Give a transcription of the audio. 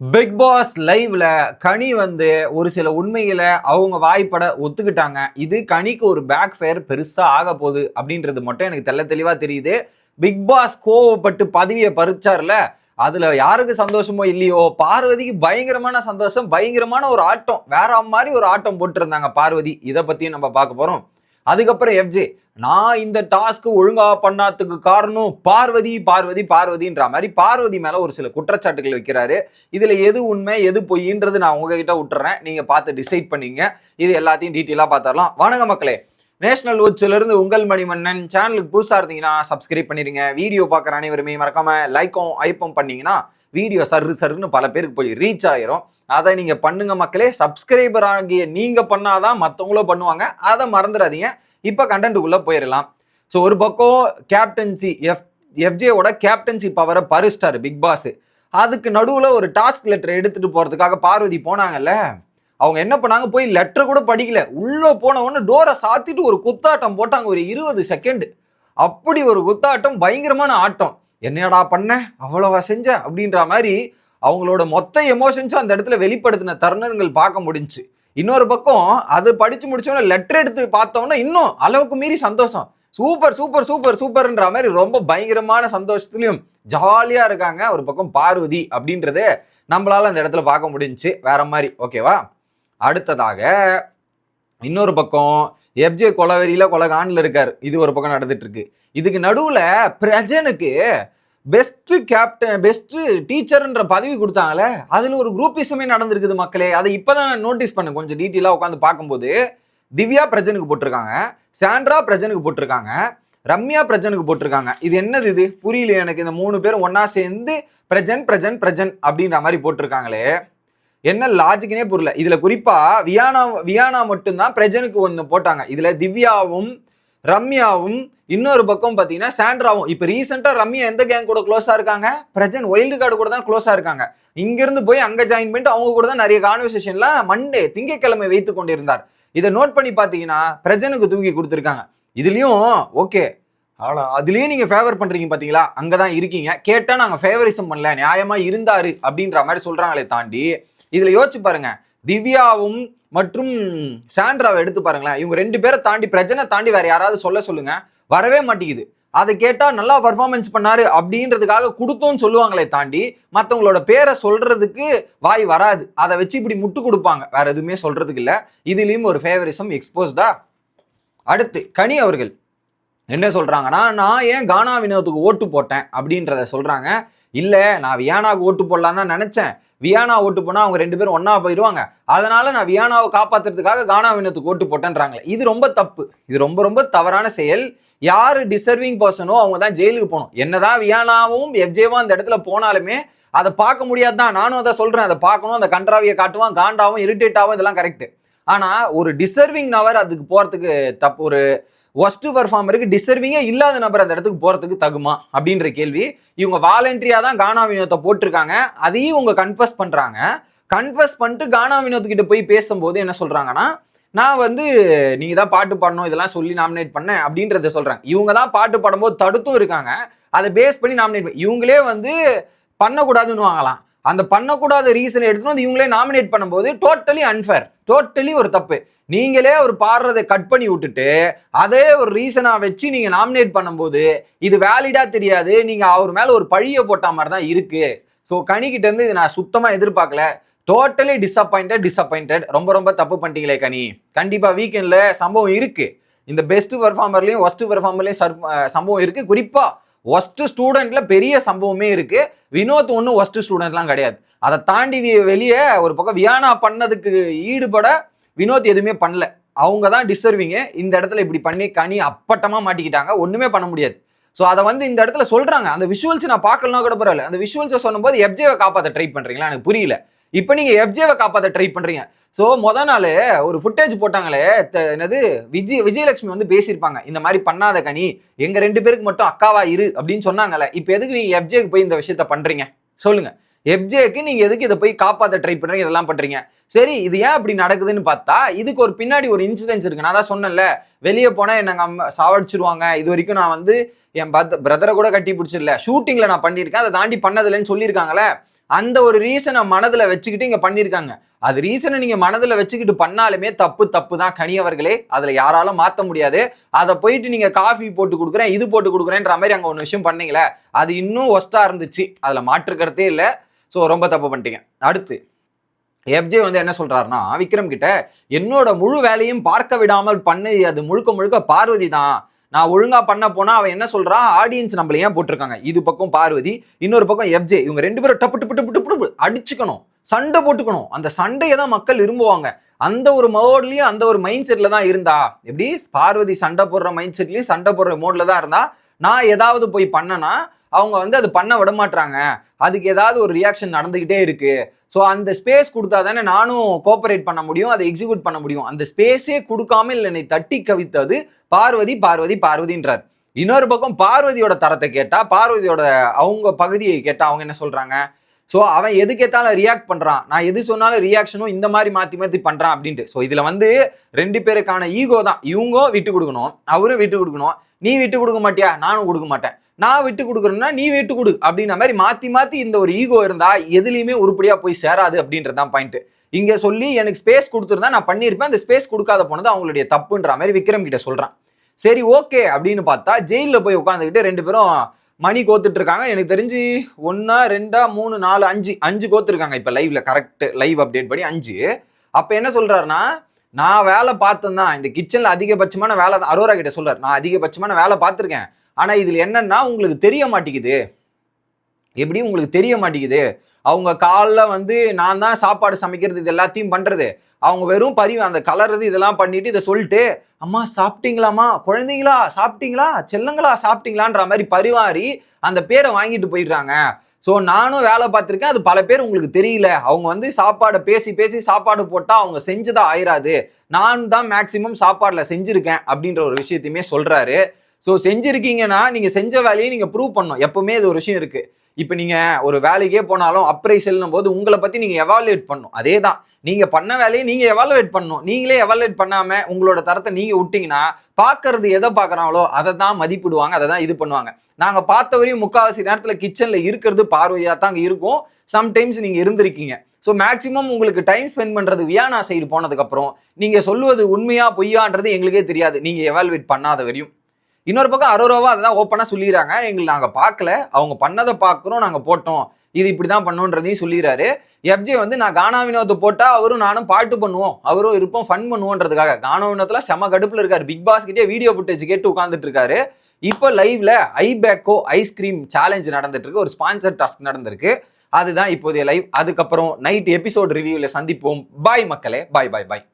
Big pass லைவ்ல கனி வந்து ஒரு சில உண்மைகளை அவங்க வாய்ப்பட ஒத்துக்கிட்டாங்க. இது கனிக்கு ஒரு பேக் ஃபேர் பெருசா ஆக போகுது அப்படின்றது மட்டும் எனக்கு தெள்ள தெளிவா தெரியுது. பிக் பாஸ் கோவப்பட்டு பதவியை பறிச்சார்ல அதுல யாருக்கு சந்தோஷமோ இல்லையோ பார்வதிக்கு பயங்கரமான சந்தோஷம் பயங்கரமான ஒரு ஆட்டம் வேற மாதிரி ஒரு ஆட்டம் போட்டிருந்தாங்க பார்வதி. இதை பத்தியும் நம்ம பார்க்க போறோம். அதுக்கப்புறம் எஃப்ஜே நான் இந்த டாஸ்க் ஒழுங்காக பண்ணாததுக்கு காரணம் பார்வதி பார்வதி பார்வதின்ற மாதிரி பார்வதி மேலே ஒரு சில குற்றச்சாட்டுகள் வைக்கிறாரு. இதில் எது உண்மை எது பொய்ன்றது நான் உங்ககிட்ட விட்டுறேன். நீங்கள் பார்த்து டிசைட் பண்ணிங்க. இது எல்லாத்தையும் டீட்டெயிலாக பார்த்தரலாம் வணக்க மக்களே. நேஷனல் உச்சிலிருந்து உங்கள் மணிமன்னன் சேனலுக்கு புதுசாக இருந்தீங்கன்னா சப்ஸ்கிரைப் பண்ணிருங்க. வீடியோ பார்க்குற அனைவருமே மறக்காமல் லைக்கும் ஐப்பும் பண்ணிங்கன்னா வீடியோ சர்ரு சர்ருன்னு பல பேருக்கு போய் ரீச் ஆயிரும். அதை நீங்கள் பண்ணுங்க மக்களே. சப்ஸ்கிரைபர் ஆகிய நீங்கள் பண்ணாதான் மற்றவங்களும் பண்ணுவாங்க. அதை மறந்துடாதீங்க. இப்போ கண்டென்ட்டுக்குள்ள போயிடலாம் ஸோ ஒரு பக்கம் கேப்டன்சி எஃப் எஃப்ஜேவோட கேப்டன்சி பவரை பறிச்சிட்டாரு பிக் பாஸ். அதுக்கு நடுவில் ஒரு டாஸ்க் லெட்டர் எடுத்துகிட்டு போகிறதுக்காக பார்வதி போனாங்கல்ல? அவங்க என்ன பண்ணாங்க? போய் லெட்டர் கூட படிக்கல. உள்ளே போன உடனே டோரை சாத்திட்டு ஒரு குத்தாட்டம் போட்டாங்க. ஒரு இருபது செகண்ட் அப்படி ஒரு குத்தாட்டம் பயங்கரமான ஆட்டம். என்னடா பண்ண? அவ்வளவா செஞ்ச? அப்படின்ற மாதிரி அவங்களோட மொத்த எமோஷன்ஸும் அந்த இடத்துல வெளிப்படுத்தின தருணங்கள் பார்க்க முடிஞ்சுச்சு. இன்னொரு பக்கம் அது படித்து முடிச்சோன்னே லெட்டர் எடுத்து பார்த்தோன்னா இன்னும் அளவுக்கு மீறி சந்தோஷம். சூப்பர் சூப்பர் சூப்பர் சூப்பர்ன்ற மாதிரி ரொம்ப பயங்கரமான சந்தோஷத்துலையும் ஜாலியாக இருக்காங்க ஒரு பக்கம் பார்வதி அப்படின்றத நம்மளால் அந்த இடத்துல பார்க்க முடிஞ்சுச்சு. வேற மாதிரி. ஓகேவா? அடுத்ததாக இன்னொரு பக்கம் எஃப்ஜே கொலவெறியில கொலகானில் இருக்கார். இது ஒரு பக்கம் நடந்துட்டுருக்கு. இதுக்கு நடுவில் பிரஜனுக்கு பெஸ்ட்டு கேப்டன் பெஸ்ட்டு டீச்சர்ன்ற பதவி கொடுத்தாங்களே அதில் ஒரு குரூப்பிசமே நடந்திருக்குது மக்களே. அதை இப்பதான் நான் நோட்டீஸ் பண்ணேன். கொஞ்சம் டீட்டெயிலாக உட்காந்து பார்க்கும்போது திவ்யா பிரஜனுக்கு போட்டிருக்காங்க. சாண்ட்ரா பிரஜனுக்கு போட்டிருக்காங்க. ரம்யா பிரஜனுக்கு போட்டிருக்காங்க. இது என்னது இது? புரியல எனக்கு. இந்த மூணு பேரும் ஒன்றா சேர்ந்து பிரஜன் பிரஜன் பிரஜன் அப்படின்ற மாதிரி போட்டிருக்காங்களே. என்ன லாஜிக்னே புரியல. இதுல குறிப்பா வியானா வியானா மட்டும்தான் பிரஜனுக்கு ஒன்று போட்டாங்க. இதுல திவ்யாவும் ரம்யாவும் இன்னொரு பக்கம் பார்த்தீங்கன்னா சாண்ட்ராவும். இப்போ ரீசெண்டாக ரம்யா எந்த கேங் கூட க்ளோஸாக இருக்காங்க? பிரஜன் ஒயில்டு கார்டு கூட தான் க்ளோஸாக இருக்காங்க. இங்கிருந்து போய் அங்கே ஜாயின் பண்ணிட்டு அவங்க கூட தான் நிறைய கான்வர்சேஷன்லாம் மண்டே திங்கட்கிழமை வைத்து கொண்டிருந்தார். இதை நோட் பண்ணி பார்த்தீங்கன்னா பிரஜனுக்கு தூக்கி கொடுத்துருக்காங்க. இதுலேயும் ஓகே அவ்வளோ அதுலேயும் நீங்கள் ஃபேவர் பண்ணுறீங்க பார்த்தீங்களா அங்கே தான் இருக்கீங்க. கேட்டால் நாங்கள் ஃபேவரிசம் பண்ணல. நியாயமாக இருந்தார் அப்படின்ற மாதிரி சொல்கிறாங்களே தாண்டி இதில் யோசிச்சு பாருங்க. திவ்யாவும் மற்றும் சாண்ட்ராவை எடுத்து பாருங்களேன். இவங்க ரெண்டு பேரை தாண்டி பிரச்சனை தாண்டி வேற யாராவது சொல்ல சொல்லுங்க. வரவே மாட்டேங்குது. அதை கேட்டா நல்லா பர்ஃபார்மன்ஸ் பண்ணாரு அப்படின்றதுக்காக கொடுத்தோன்னு சொல்லுவாங்களே தாண்டி மற்றவங்களோட பேரை சொல்றதுக்கு வாய் வராது. அதை வச்சு இப்படி முட்டு கொடுப்பாங்க. வேற எதுவுமே சொல்றதுக்கு இல்லை. இதுலயும் ஒரு ஃபேவரிசம் எக்ஸ்போஸ்டா அடுத்து கனி அவர்கள். என்ன சொல்றாங்கன்னா நான் ஏன் கானா வினோத்துக்கு ஓட்டு போட்டேன் அப்படின்றத சொல்றாங்க. இல்லை நான் வியானாவுக்கு ஓட்டு போடலாம் தான் நினச்சேன். வியானா ஓட்டு போனால் அவங்க ரெண்டு பேரும் ஒன்றா போயிடுவாங்க அதனால் நான் வியானாவை காப்பாத்துறதுக்காக கானா வினத்துக்கு ஓட்டு போட்டேன்றாங்களே. இது ரொம்ப தப்பு. இது ரொம்ப ரொம்ப தவறான செயல். யார் டிசர்விங் பர்சனோ அவங்க தான் ஜெயிலுக்கு போகணும். என்னதான் வியானாவும் எஃப்ஜேவும் அந்த இடத்துல போனாலுமே அதை பார்க்க முடியாது தான் நானும் அதை சொல்கிறேன் அதை பார்க்கணும் அந்த கன்றாவியை காட்டுவான் காண்டாவும் இரிட்டேட்டாவும் இதெல்லாம் கரெக்டு ஆனால் ஒரு டிசர்விங் நவர் அதுக்கு போகிறதுக்கு தப்பு. ஒரு ஒஸ்ட் பர்ஃபார்மருக்கு டிசர்விங்கே இல்லாத நபர் அந்த இடத்துக்கு போகிறதுக்கு தகுமா? அப்படின்ற கேள்வி. இவங்க வாலண்டரியாக தான் கானா வினோத்தை போட்டிருக்காங்க. அதையும் இவங்க கன்ஃபர்ஸ் பண்ணுறாங்க கன்ஃபர்ஸ் பண்ணிட்டு கானா வினோத்துக்கிட்ட போய் பேசும்போது என்ன சொல்கிறாங்கன்னா நான் வந்து நீங்கள் தான் பாட்டு பாடணும் இதெல்லாம் சொல்லி நாமினேட் பண்ணேன் அப்படின்றத சொல்கிறாங்க இவங்க தான் பாட்டு பாடும்போது தடுத்தும் இருக்காங்க. அதை பேஸ் பண்ணி நாமினேட் பண்ணி இவங்களே வந்து பண்ணக்கூடாதுன்னு வாங்கலாம். அந்த பண்ணக்கூடாத ரீசன் எடுத்துன்னு வந்து இவங்களே நாமினேட் பண்ணும்போது டோட்டலி அன்ஃபேர் டோட்டலி ஒரு தப்பு. நீங்களே ஒரு பாடுறதை கட் பண்ணி விட்டுட்டு அதே ஒரு ரீசனாக வச்சு நீங்கள் நாமினேட் பண்ணும்போது இது வேலிடாக தெரியாது. நீங்கள் அவர் மேலே ஒரு பழியை போட்ட மாதிரி தான் இருக்குது ஸோ கனிக்கிட்ட இருந்து இது நான் சுத்தமாக எதிர்பார்க்கல. டோட்டலி டிஸப்பாயிண்டட் டிஸப்பாயிண்டட் ரொம்ப ரொம்ப தப்பு பண்ணிட்டீங்களே கனி. கண்டிப்பாக வீக்கெண்டில் சம்பவம் இருக்குது இந்த பெஸ்ட் பெர்ஃபார்மர்லேயும் ஒஸ்ட் சர் சம்பவம் இருக்குது குறிப்பாக ஒஸ்ட் ஸ்டூடெண்ட்ல பெரிய சம்பவமே இருக்கு. வினோத் ஒன்றும் ஒஸ்ட் ஸ்டூடெண்ட்லாம் கிடையாது. அதை தாண்டி வெளியே ஒரு பக்கம் வியானா பண்ணதுக்கு ஈடுபட வினோத் எதுவுமே பண்ணல. அவங்க தான் டிசர்விங்க இந்த இடத்துல இப்படி பண்ணி கனி அப்பட்டமாக மாட்டிக்கிட்டாங்க. ஒன்றுமே பண்ண முடியாது. ஸோ அதை வந்து இந்த இடத்துல சொல்கிறாங்க அந்த விஷுவல்ஸ் நான் பார்க்கலனா கூட பரவாயில்ல. அந்த விஷுவல்ஸை சொல்லும்போது எஃப்ஜேவை காப்பாற்ற ட்ரை பண்ணுறீங்களா எனக்கு புரியல. இப்போ நீங்கள் எஃப்ஜேவை காப்பாற்ற ட்ரை பண்ணுறீங்க ஸோ மொத நாள் ஒரு ஃபுட்டேஜ் போட்டாங்களே த- என்னது விஜய் விஜயலட்சுமி வந்து பேசியிருப்பாங்க. இந்த மாதிரி பண்ணாத கனி எங்கள் ரெண்டு பேருக்கு மட்டும் அக்காவா இரு அப்படின்னு சொன்னாங்கல்ல இப்போ எதுக்கு நீங்கள் எஃப்ஜேக்கு போய் இந்த விஷயத்த பண்ணுறீங்க சொல்லுங்கள் எஃப்ஜேக்கு நீங்கள் எதுக்கு இதை போய் காப்பாற்ற ட்ரை பண்ணுறீங்க இதெல்லாம் பண்ணுறீங்க சரி இது ஏன் அப்படி நடக்குதுன்னு பார்த்தா இதுக்கு ஒரு பின்னாடி ஒரு இன்சிடென்ட்ஸ் இருக்கு. நான் தான் சொன்னேன்ல வெளியே போனால் என்ன அம்மா சாவடிச்சிருவாங்க. இது வரைக்கும் நான் வந்து என் பிரதரை கூட கட்டி பிடிச்சிடல ஷூட்டிங்கில் நான் பண்ணியிருக்கேன் அதை தாண்டி பண்ணதில்லைன்னு சொல்லியிருக்காங்களே அந்த ஒரு ரீசனை மனதில் வச்சுக்கிட்டு இங்கே பண்ணியிருக்காங்க. அது ரீசனை நீங்கள் மனதில் வச்சுக்கிட்டு பண்ணாலுமே தப்பு தப்பு தான். கனியவர்களே அதில் யாராலும் மாற்ற முடியாது. அதை போயிட்டு நீங்கள் காஃபி போட்டு கொடுக்குறேன் இது போட்டு கொடுக்குறேன்ற மாதிரி அங்கே ஒன்று விஷயம் பண்ணீங்களே அது இன்னும் ஒஸ்ட்டாக இருந்துச்சு. அதில் மாற்றுக்கிறதே இல்லை. ஸோ ரொம்ப தப்பு பண்ணிட்டீங்க. அடுத்து எஃப்ஜே வந்து என்ன சொல்கிறாருன்னா விக்ரம் கிட்ட என்னோட முழு வேலையும் பார்க்க விடாமல் பண்ணி. அது முழுக்க முழுக்க பார்வதி தான். நான் ஒழுங்கா பண்ண போனா அவன் என்ன சொல்றான்? ஆடியன்ஸ் நம்மள ஏன் போட்டிருக்காங்க? இது பக்கம் பார்வதி இன்னொரு பக்கம் எஃப்ஜே இவங்க ரெண்டு பேரும் டப்பு டப்பு டப்பு டப்பு அடிச்சுக்கணும். சண்டை போட்டுக்கணும். அந்த சண்டையை தான் மக்கள் விரும்புவாங்க. அந்த ஒரு மோட்லயும் அந்த ஒரு மைண்ட் செட்ல தான் இருந்தா. எப்படி? பார்வதி சண்டை போடுற மைண்ட் செட்லயும் சண்டை போடுற மோட்ல தான் இருந்தா. நான் ஏதாவது போய் பண்ணனா அவங்க வந்து அது பண்ண விட மாட்டாங்க அதுக்கு ஏதாவது ஒரு ரியாக்ஷன் நடந்துகிட்டே இருக்கு. ஸோ அந்த ஸ்பேஸ் கொடுத்தா தானே நானும் கோஆபரேட் பண்ண முடியும் அதை எக்ஸிக்யூட் பண்ண முடியும். அந்த ஸ்பேஸே கொடுக்காம இல்லை என்னை தட்டி கவித்தது பார்வதி பார்வதி பார்வதின்றார். இன்னொரு பக்கம் பார்வதியோட தரத்தை கேட்டால் பார்வதியோட அவங்க பகுதியை கேட்டால் அவங்க என்ன சொல்கிறாங்க ஸோ அவன் எது கேட்டாலும் ரியாக்ட் பண்ணுறான் நான் எது சொன்னாலும் ரியாக்ஷனும் இந்த மாதிரி மாற்றி மாற்றி பண்ணுறான் அப்படின்ட்டு. ஸோ இதில் வந்து ரெண்டு பேருக்கான ஈகோ தான். இவங்க விட்டு கொடுக்கணும் அவரும் விட்டு கொடுக்கணும். நீ விட்டு கொடுக்க மாட்டியா? நானும் கொடுக்க மாட்டேன். நான் விட்டு கொடுக்குறேன்னா நீ விட்டு கொடு அப்படின்ற மாதிரி மாத்தி மாத்தி இந்த ஒரு ஈகோ இருந்தா எதுலையுமே உருப்படியா போய் சேராது அப்படின்றது தான் பாயிண்ட் இங்க சொல்லி எனக்கு ஸ்பேஸ் கொடுத்துருந்தா நான் பண்ணியிருப்பேன். அந்த ஸ்பேஸ் கொடுக்காத போனது அவங்களுடைய தப்புன்ற மாதிரி விக்ரம் கிட்ட சொல்றான். சரி ஓகே அப்படின்னு பார்த்தா ஜெயிலில் போய் உட்காந்துக்கிட்டு ரெண்டு பேரும் மணி கோத்துட்டு இருக்காங்க. எனக்கு தெரிஞ்சு ஒன்னா ரெண்டா மூணு நாலு அஞ்சு அஞ்சு கோத்துருக்காங்க இப்போ லைவ்ல கரெக்ட் லைவ் அப்டேட் படி அஞ்சு. அப்போ என்ன சொல்றாருன்னா நான் வேலை பார்த்தேன் தான். இந்த கிச்சன்ல அதிகபட்சமான வேலை தான். அரோரா கிட்ட சொல்றாரு நான் அதிகபட்சமான வேலை பார்த்துருக்கேன். ஆனால் இதில் என்னன்னா உங்களுக்கு தெரிய மாட்டேங்குது. எப்படி உங்களுக்கு தெரிய மாட்டேங்குது. அவங்க காலைல வந்து நான் தான் சாப்பாடு சமைக்கிறது இது எல்லாத்தையும் பண்ணுறது அவங்க வெறும் பரிவு அந்த கலர்றது இதெல்லாம் பண்ணிட்டு இதை சொல்லிட்டு அம்மா சாப்பிட்டீங்களாம்மா? குழந்தைங்களா? சாப்பிட்டீங்களா? செல்லங்களா? சாப்பிட்டீங்களான்ற மாதிரி பரிவாரி அந்த பேரை வாங்கிட்டு போயிடுறாங்க. ஸோ நானும் வேலை பார்த்துருக்கேன். அது பல பேர் உங்களுக்கு தெரியல. அவங்க வந்து சாப்பாடை பேசி பேசி சாப்பாடு போட்டால் அவங்க செஞ்சதாக ஆயிராது. நான் தான் மேக்சிமம் சாப்பாடில் செஞ்சுருக்கேன் அப்படின்ற ஒரு விஷயத்தையுமே சொல்கிறாரு ஸோ செஞ்சுருக்கீங்கன்னா நீங்கள் செஞ்ச வேலையை நீங்கள் ப்ரூவ் பண்ணணும். எப்போவுமே இது ஒரு விஷயம் இருக்குது இப்போ நீங்கள் ஒரு வேலைக்கே போனாலும் அப்ரைசல்னும் போது உங்களை பற்றி நீங்கள் எவாலுவேட் பண்ணணும். அதே தான் நீங்கள் பண்ண வேலையை நீங்கள் எவாலுவேட் பண்ணணும். நீங்களே எவாலுவேட் பண்ணாமல் உங்களோட தரத்தை நீங்கள் விட்டிங்கன்னா பார்க்கறது எதை பார்க்குறாங்களோ அதை தான் மதிப்பிடுவாங்க அதை தான் இது பண்ணுவாங்க. நாங்கள் பார்த்த வரையும் முக்கால்வாசி நேரத்தில் கிச்சனில் இருக்கிறது பார்வையாக தான் அங்கே இருக்கும். சம்டைம்ஸ் நீங்கள் இருந்திருக்கீங்க. ஸோ மேக்ஸிமம் உங்களுக்கு டைம் ஸ்பெண்ட் பண்ணுறது வியானா சைடு போனதுக்கப்புறம் நீங்கள் சொல்லுவது உண்மையா பொய்யான்றது எங்களுக்கே தெரியாது. நீங்கள் எவாலுவேட் பண்ணாத வரையும். இன்னொரு பக்கம் அரோரோவா அதை தான் ஓப்பனாக சொல்லிடுறாங்க எங்களுக்கு நாங்கள் பார்க்கல. அவங்க பண்ணதை பார்க்குறோம் நாங்கள் போட்டோம். இது இப்படி தான் பண்ணுன்றதையும் சொல்லிடுறாரு எஃப்ஜே வந்து நான் கானா வினோத்தை போட்டால் அவரும் நானும் பாட்டு பண்ணுவோம். அவரும் இருப்போம் ஃபன் பண்ணுவோன்றதுக்காக. கானா வினோத்தில் செம கடுப்பில் இருக்காரு. பிக் பாஸ் கிட்டே வீடியோ ஃபுட்டேஜ் கேட்டு உட்காந்துட்டு இருக்காரு. இப்போ லைவ்ல ஐ பேக்கோ ஐஸ்கிரீம் சேலஞ்ச் நடந்துட்டு இருக்கு ஒரு ஸ்பான்சர் டாஸ்க் நடந்திருக்கு. அதுதான் இப்போதைய லைவ் அதுக்கப்புறம் நைட் எபிசோட் ரிவியூவில் சந்திப்போம். பாய் மக்களே. பாய் பாய் பாய்